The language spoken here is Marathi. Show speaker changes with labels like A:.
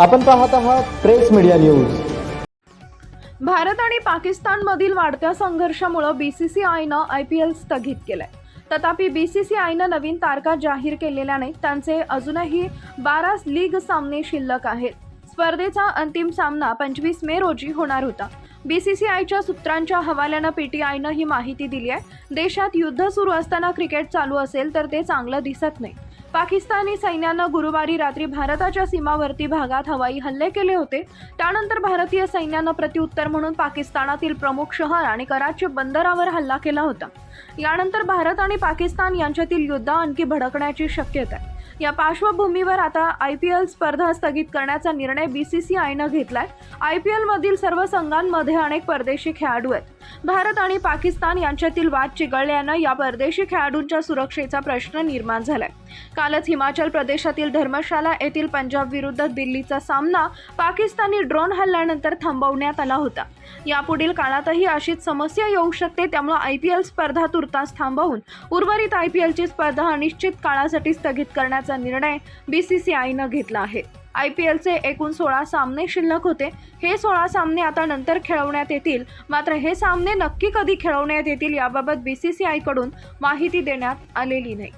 A: आपण पाहत आहात प्रेस मीडिया न्यूज.
B: भारत आणि पाकिस्तानमधील वाढत्या संघर्षामुळं बीसीसीआयनं आय पी एल स्थगित केलंय. तथापि बीसीसीआयनं नवीन तारखा जाहीर केलेल्याने त्यांचे अजूनही बारा लीग सामने शिल्लक आहेत. स्पर्धेचा अंतिम सामना पंचवीस मे रोजी होणार होता. बीसीसीआयच्या सूत्रांच्या हवाल्यानं पीटीआयनं ही माहिती दिली आहे. देशात युद्ध सुरू असताना क्रिकेट चालू असेल तर ते चांगलं दिसत नाही. पाकिस्तानी सैन्यानं गुरुवारी रात्री भारताच्या सीमावर्ती भागात हवाई हल्ले केले होते. त्यानंतर भारतीय सैन्यानं प्रत्युत्तर म्हणून पाकिस्तानातील प्रमुख शहर आणि कराची बंदरावर हल्ला केला होता. यानंतर भारत आणि पाकिस्तान यांच्यातील युद्ध आणखी भडकण्याची शक्यता आहे. या पार्श्वभूमीवर आता आय पी एल स्पर्धा स्थगित करण्याचा निर्णय बी सी सी आयनं घेतलाय. आय पी एलमधील सर्व संघांमध्ये अनेक परदेशी खेळाडू आहेत. भारत आणि पाकिस्तान यांच्यातील वाद चिघळल्यानं या परदेशी खेळाडूंच्या सुरक्षेचा प्रश्न निर्माण झालाय. कालच हिमाचल प्रदेशातील धर्मशाला येथील पंजाब विरुद्ध दिल्लीचा सामना पाकिस्तानी ड्रोन हल्ल्यानंतर थांबवण्यात आला होता. यापुढील काळातही अशीच समस्या येऊ शकते त्यामुळे आय पी एल स्पर्धा तुर्तास थांबवून उर्वरित आय पी एलची स्पर्धा अनिश्चित काळासाठी स्थगित करण्याचा निर्णय बी सी सी आयनं घेतला आहे. आय पी एलचे एकूण सोळा सामने शिल्लक होते. हे सोळा सामने आता नंतर खेळवण्यात येतील. मात्र हे सामने नक्की कधी खेळवण्यात येतील याबाबत बी सी सी आयकडून माहिती देण्यात आलेली नाही.